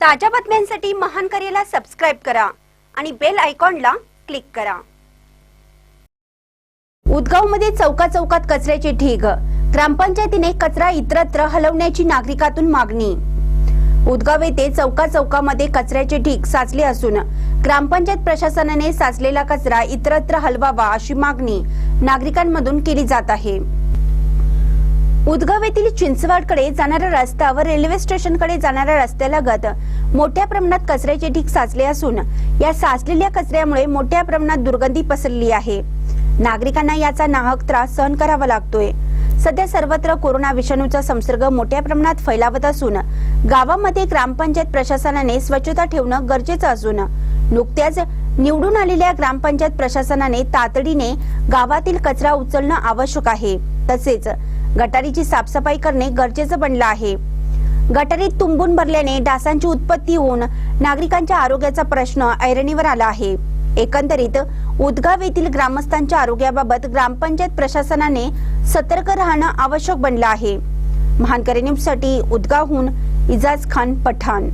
ताज्या बातम्यांसाठी महान करेला सबस्क्राईब करा आणि बेल आयकॉनला क्लिक करा. उदगावमध्ये चौका चौकात कचऱ्याची ढीग. ग्रामपंचायतीने कचरा इतरत्र हलवण्याची नागरिकातून मागणी. उदगाव येथे चौका चौकामध्ये कचऱ्याचे ढीग साचले असून ग्रामपंचायत प्रशासनाने साचलेला कचरा इतरत्र हलवावा अशी मागणी नागरिकांमधून केली जात आहे. उदगाव येथील चिंचवाडकडे जाणाऱ्या रस्ता व रेल्वे स्टेशनकडे जाणाऱ्या रस्त्यालगत मोठ्या प्रमाणात कचऱ्याचे ढीग साचले असून या साचलेल्या कचऱ्यामुळे मोठ्या प्रमाणात दुर्गंधी पसरली आहे. नागरिकांना याचा नाहक त्रास सहन करावा लागतोय. सध्या सर्वत्र कोरोना विषाणूचा संसर्ग मोठ्या प्रमाणात फैलावत असून गावामध्ये ग्रामपंचायत प्रशासनाने स्वच्छता ठेवणं गरजेचं असून नुकत्याच निवडून आलेल्या ग्रामपंचायत प्रशासनाने तातडीने गावातील कचरा उचलणं आवश्यक आहे. तसेच गटारीची साफसफाई करणे गरजेचं बनलं आहे. गटारीत तुंबून भरल्याने डासांची उत्पत्ती होऊन नागरिकांच्या आरोग्याचा प्रश्न ऐरणीवर आला आहे. एकंदरीत उदगाव येथील ग्रामस्थांच्या आरोग्याबाबत ग्रामपंचायत प्रशासनाने सतर्क राहणं आवश्यक बनलं आहे. महानकरे न्यूजसाठी उदगावहून इजाज खान पठाण.